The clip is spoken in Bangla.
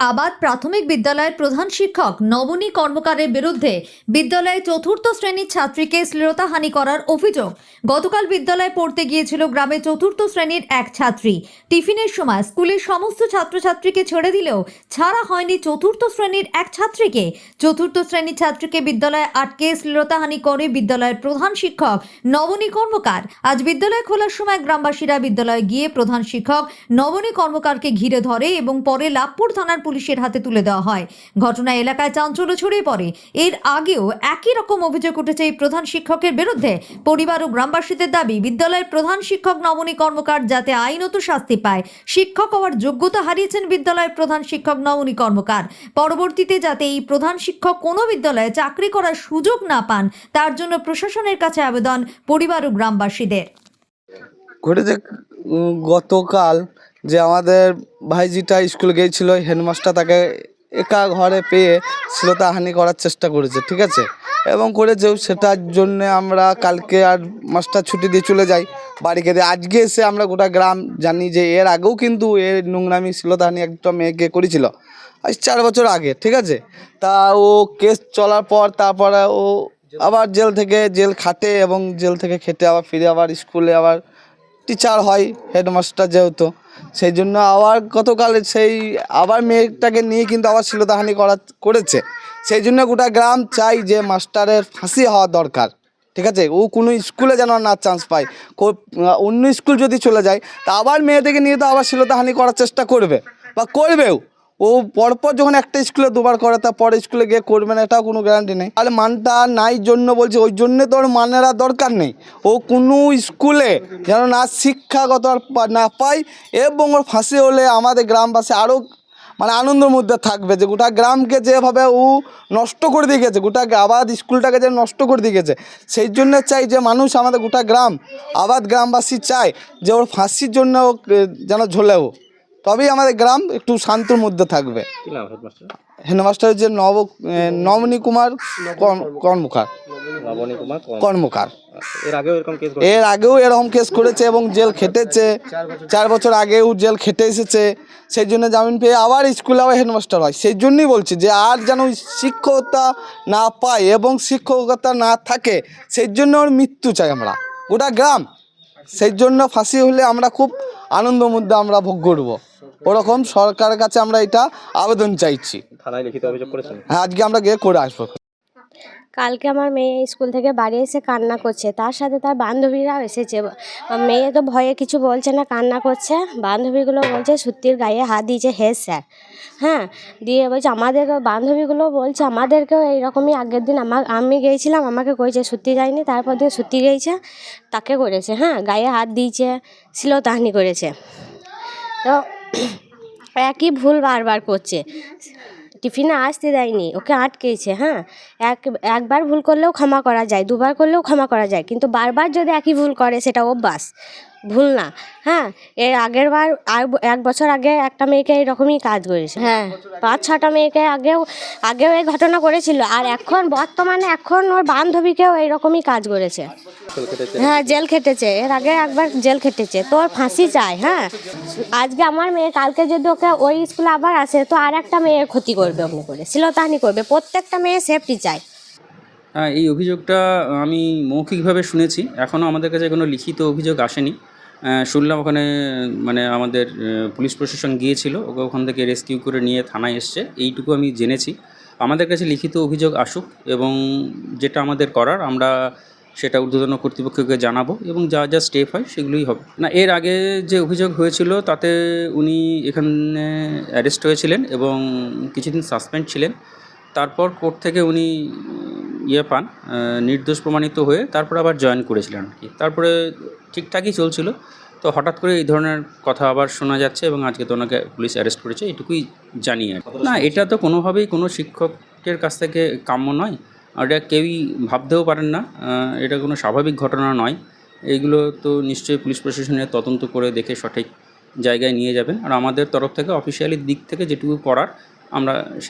আবাদ প্রাথমিক বিদ্যালয়ের প্রধান শিক্ষক নবনী কর্মকারের বিরুদ্ধে বিদ্যালয়ে চতুর্থ শ্রেণির ছাত্রীকে শ্লীলতাহানি করার অভিযোগ। গতকাল বিদ্যালয়ে পড়তে গিয়েছিল গ্রামে চতুর্থ শ্রেণির এক ছাত্রী। টিফিনের সময় স্কুলের সমস্ত ছাত্রছাত্রীকে ছেড়ে দিলেও ছাড়া হয়নি চতুর্থ শ্রেণির এক ছাত্রীকে। চতুর্থ শ্রেণির ছাত্রীকে বিদ্যালয়ে আটকে শ্লীলতাহানি করে বিদ্যালয়ের প্রধান শিক্ষক নবনী কর্মকার। আজ বিদ্যালয় খোলার সময় গ্রামবাসীরা বিদ্যালয়ে গিয়ে প্রধান শিক্ষক নবনী কর্মকারকে ঘিরে ধরে এবং পরে লাভপুর থানার পুলিশের হাতে তুলে দেওয়া হয়। ঘটনায় এলাকায় চাঞ্চল্য ছড়িয়ে পড়ে। এর আগেও একই রকম অভিযোগ উঠেছে এই প্রধান শিক্ষকের বিরুদ্ধে। পরিবার ও গ্রামবাসীদের দাবি, বিদ্যালয়ের প্রধান শিক্ষক নবনী কর্মকার যাতে আইনত শাস্তি পায়, শিক্ষক হওয়ার যোগ্যতা হারিয়েছেন বিদ্যালয়ের প্রধান শিক্ষক নবনী কর্মকার। পরবর্তীতে যাতে এই প্রধান শিক্ষক কোনো বিদ্যালয়ে চাকরি করার সুযোগ না পান, তার জন্য প্রশাসনের কাছে আবেদন পরিবার ও গ্রামবাসীদের। ঘটেছে গতকাল যে আমাদের ভাইজিটা স্কুলে গিয়েছিল, হেডমাস্টার তাকে একা ঘরে পেয়ে শ্লীলতাহানি করার চেষ্টা করেছে, ঠিক আছে? এবং করেছেও সেটার জন্য আমরা কালকে আর মাস্টার ছুটি দিয়ে চলে যাই বাড়িকে দিয়ে আজকে এসে আমরা গোটা গ্রাম জানি যে এর আগেও কিন্তু এর নোংরামি শ্লীলতাহানি একটা মেয়েকে করেছিল, আজ চার বছর আগে, ঠিক আছে? তা ও কেস চলার পর তারপরে ও আবার জেল থেকে জেল খাটে এবং জেল থেকে খেটে আবার ফিরে আবার স্কুলে আবার টিচার হয় হেডমাস্টার যেহেতু। সেই জন্য আবার গতকাল সেই আবার মেয়েটাকে নিয়ে কিন্তু আবার শ্লীলতাহানি করা করেছে। সেই জন্য গোটা গ্রাম চাই যে মাস্টারের ফাঁসি হওয়া দরকার। ঠিক আছে? ও কোনো স্কুলে যেন না চান্স পায়। অন্য স্কুল যদি চলে যায়, তা আবার মেয়েদেরকে নিয়ে তো আবার শ্লীলতাহানি করার চেষ্টা করবে। বা করবেও। ও পরপর যখন একটা স্কুলে দুবার করে তা পরে স্কুলে গিয়ে করবে না এটাও কোনো গ্যারান্টি নেই। আর মানটা নাই জন্য বলছি ওই জন্যে তোর মানের আর দরকার নেই। ও কোনো স্কুলে যেন না শিক্ষাগত আর না পায় এবং ওর ফাঁসি হলে আমাদের গ্রামবাসী আরও মানে আনন্দের মধ্যে থাকবে যে গোটা গ্রামকে যেভাবে ও নষ্ট করে দিয়ে গেছে গোটা আবাদ স্কুলটাকে যে নষ্ট করে দিয়ে গেছে সেই জন্য চাই যে মানুষ আমাদের গোটা গ্রাম আবাদ গ্রামবাসী চায় যে ওর ফাঁসির জন্য ও, যেন ঝোলেও তবেই আমাদের গ্রাম একটু শান্তর মধ্যে থাকবে। হেডমাস্টার? যে নব নবনী কুমার কর্ম- কর্মকার। কর্মকার। আচ্ছা, এর আগেও এরকম কেস করেছে এবং জেল খেটেছে। চার বছর আগেও জেল খেটে এসেছে। সেই জন্য জামিন পেয়ে আবার স্কুলে আবার হেডমাস্টার হয়। সেই জন্যই বলছি যে আর যেন শিক্ষকতা না পায় এবং শিক্ষকতা না থাকে সেই জন্য ওর মৃত্যু চাই আমরা। গোটা গ্রাম সেই জন্য ফাঁসি হলে আমরা খুব আনন্দ মধ্যে আমরা ভোগ করব। ওরকম সরকারের কাছে আমরা এটা আবেদন চাইছি। থানায় লিখিত অভিযোগ করেছেন? হ্যাঁ আজকে আমরা গিয়ে করে আসব। কালকে আমার মেয়ে স্কুল থেকে বাড়ি এসে কান্না করছে। তার সাথে তার বান্ধবীরাও এসেছে। মেয়ে তো ভয়ে কিছু বলছে না কান্না করছে। বান্ধবীগুলো বলছে সত্যির গায়ে হাত দিয়েছে হে স্যার। হ্যাঁ দিয়ে বলছে আমাদের বান্ধবীগুলো বলছে আমাদেরকেও এইরকমই আগের দিন আমার আমি গিয়েছিলাম আমাকে করেছে সত্যি যায়নি তারপর দিয়ে সত্যি গিয়েছে তাকে করেছে। হ্যাঁ গায়ে হাত দিয়েছে শ্লীলতাহানি করেছে। তো একই ভুল বারবার করছে। টিফিনে আসতে দেয়নি, ওকে আটকেছে হ্যাঁ? এক, একবার ভুল করলেও ক্ষমা করা যায়, দুবার করলেও ক্ষমা করা যায়, কিন্তু বারবার যদি একই ভুল করে, সেটা অভ্যাস। ভুল না। হ্যাঁ এর আগের বার আর এক বছর আগে একটা মেয়েকে এরকমই কাজ করেছে হ্যাঁ। পাঁচ ছটা মেয়েকে আগেও আগেও এই ঘটনা করেছিল। আর এখন বর্তমানে এখন ওর বান্ধবীকেও এইরকমই কাজ করেছে। হ্যাঁ জেল খেটেছে। এর আগে একবার জেল খেটেছে। তো ওর ফাঁসি চায় হ্যাঁ। আজকে আমার মেয়ে কালকে যদি ওকে ওই স্কুলে আবার আসে তো আর একটা মেয়ের ক্ষতি করবে অমনি করে। শ্লীলতাহানি করবে। প্রত্যেকটা মেয়ে সেফটি চায়। এই অভিযোগটা আমি মৌখিকভাবে শুনেছি। এখনও আমাদের কাছে কোনো লিখিত অভিযোগ আসেনি। শুনলাম ওখানে মানে আমাদের পুলিশ প্রশাসন গিয়েছিল, ওকে ওখান থেকে রেস্কিউ করে নিয়ে থানায় এসছে। এইটুকু আমি জেনেছি। আমাদের কাছে লিখিত অভিযোগ আসুক এবং যেটা আমাদের করার, আমরা সেটা ঊর্ধ্বতন কর্তৃপক্ষকে জানাব এবং যা যা স্টেপ হয় সেগুলোই হবে। না, এর আগে যে অভিযোগ হয়েছিল, তাতে উনি এখানে অ্যারেস্ট হয়েছিলেন এবং কিছুদিন সাসপেন্ড ছিলেন। তারপর কোর্ট থেকে উনি ইয়ে পান নির্দোষ প্রমাণিত হয়ে তারপর আবার জয়েন করেছিলেন আর কি। তারপরে ঠিকঠাকই চলছিল। তো হঠাৎ করে এই ধরনের কথা আবার শোনা যাচ্ছে এবং আজকে তো ওনাকে পুলিশ অ্যারেস্ট করেছে এটুকুই জানি আর না, এটা তো কোনোভাবেই কোনো শিক্ষকের কাছ থেকে কাম্য নয়। আর এটা কেউই ভাবতেও পারেন না এটা কোনো স্বাভাবিক ঘটনা নয়। এইগুলো তো নিশ্চয়ই পুলিশ প্রশাসনের তদন্ত করে দেখে সঠিক জায়গায় নিয়ে যাবেন। আর আমাদের তরফ থেকে, অফিসিয়ালি দিক থেকে যেটুকু করার, আমরা